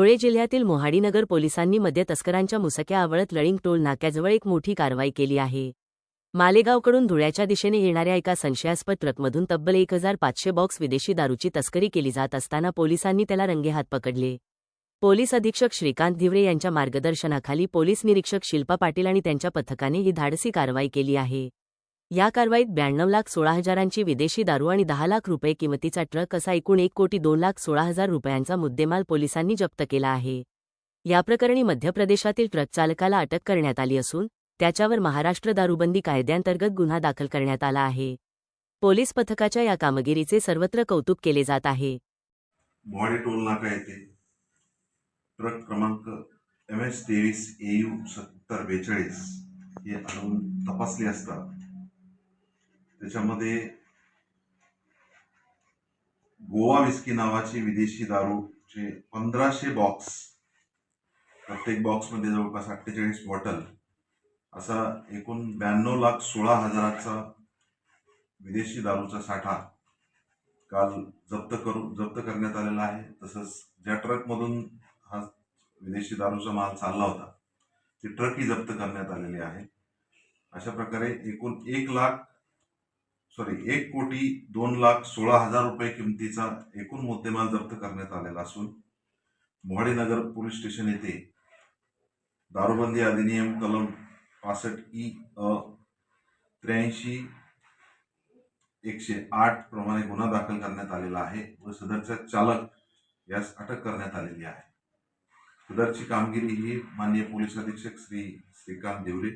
धुळे जिल्ह्यातील मोहाडीनगर पोलिसांनी मद्य तस्करांच्या मुसक्या आवळत लळिंग टोल नाक्याजवळ एक मोठी कारवाई केली आहे. मालेगावकडून धुळ्याच्या दिशेने येणाऱ्या एका संशयास्पद ट्रकमधून तब्बल एक हजार पाचशे बॉक्स विदेशी दारूची तस्करी केली जात असताना पोलिसांनी त्याला रंगेहात पकडले. पोलीस अधीक्षक श्रीकांत धिवरे यांच्या मार्गदर्शनाखाली पोलीस निरीक्षक शिल्पा पाटील आणि त्यांच्या पथकाने ही धाडसी कारवाई केली आहे. या कारवाईत ब्याण्णव लाख सोळा हजारांची विदेशी दारू आणि दहा लाख रुपये किमतीचा ट्रक असा एकूण एक कोटी दोन लाख सोळा हजार रुपयांचा मुद्देमाल पोलिसांनी जप्त केला आहे. याप्रकरणी मध्य प्रदेशातील ट्रक चालकाला अटक करण्यात आली असून त्याच्यावर महाराष्ट्र दारूबंदी कायद्यांतर्गत गुन्हा दाखल करण्यात आला आहे. पोलीस पथकाच्या या कामगिरीचे सर्वत्र कौतुक केले जात आहे. बॉडी टोल नाका येथे. ट्रक क्रमांक एम एस तेवीस एयू सत्तर बेचाळीस हे आणून तपासले असता त्याच्यामध्ये गोवा विस्की नावाची विदेशी दारूचे पंधराशे बॉक्स प्रत्येक बॉक्समध्ये जवळपास अठ्ठेचाळीस बॉटल असा एकूण ब्याण्णव लाख सोळा हजाराचा विदेशी दारूचा साठा काल जप्त करू जप्त करण्यात आलेला आहे. तसंच ज्या ट्रकमधून हा विदेशी दारूचा माल चालला होता ती ट्रकही जप्त करण्यात आलेली आहे. अशा प्रकारे एकूण एक लाख सॉरी एक कोटी दोन लाख सोळा हजार रुपये किमतीचा एकूण मुद्देमाल जप्त करण्यात आलेला असून मोहाडीनगर पोलीस स्टेशन येथे दारूबंदी अधिनियम कलम पासष्ट ई अ त्र्याऐंशी एकशे आठ प्रमाणे गुन्हा दाखल करण्यात आलेला आहे व सदरचा चालक यास अटक करण्यात आलेली आहे. सदरची कामगिरी ही माननीय पोलीस अधीक्षक श्री श्रीकांत देवरे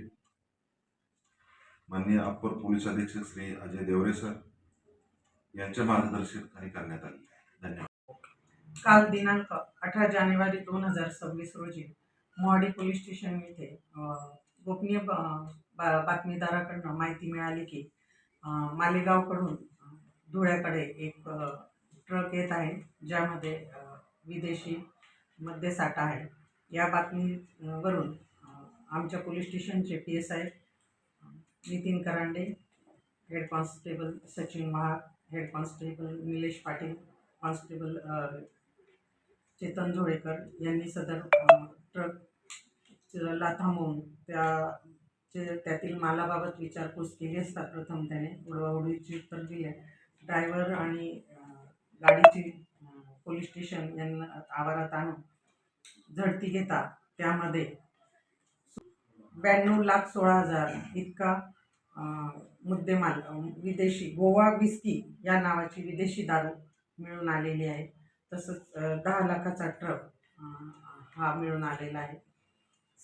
माननीय अप्पर पोलीस अधीक्षक श्री अजय देवरे सर यांच्या मार्गदर्शनाखाली करण्यात आली. धन्यवाद. काल दिनांक अठरा जानेवारी दोन हजार सव्वीस रोजी मोहाडी पोलीस स्टेशन येथे गोपनीय ब- बा- बातमीदाराकडनं माहिती मिळाली की मालेगावकडून धुळ्याकडे एक ट्रक येत आहे ज्यामध्ये विदेशी मद्यसाठा आहे. या बातमीवरून आमच्या पोलीस स्टेशनचे P S I Nitin Karande head constable Sachin Mahag head constable Nilesh Patil constable Chetan Jolekar यांनी सदर ट्रक ला थांबवून त्या त्यातील मालाबाबत विचारपूस केली असता प्रथम त्याने. उडवाउडीची उत्तर दिली ड्रायव्हर आणि गाडीची पोलीस स्टेशन यांना आवारात आणून झडती घेता त्यामध्ये ब्याण्णव लाख सोळा हजार इतका मुद्देमाल विदेशी गोवा विस्की या नावाची विदेशी दारू मिळून आलेली आहे. तसंच दहा लाखाचा ट्रक हा मिळून आलेला आहे.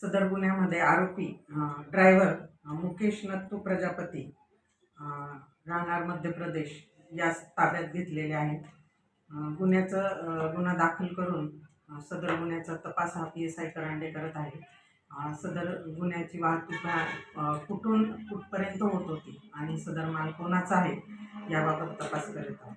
सदर गुन्ह्यामध्ये आरोपी ड्रायव्हर मुकेश नत्तू प्रजापती राहणार मध्य प्रदेश यास ताब्यात घेतलेले आहेत. गुन्ह्याचं गुन्हा दाखल करून सदर गुन्ह्याचा तपास हा पी एस आय करांडे करत आहे. सदर गुन्ह्याची वाहतूक कुठून कुठपर्यंत होत होती आणि सदर माल कोणाचा आहे याबाबत तपास करत आहोत.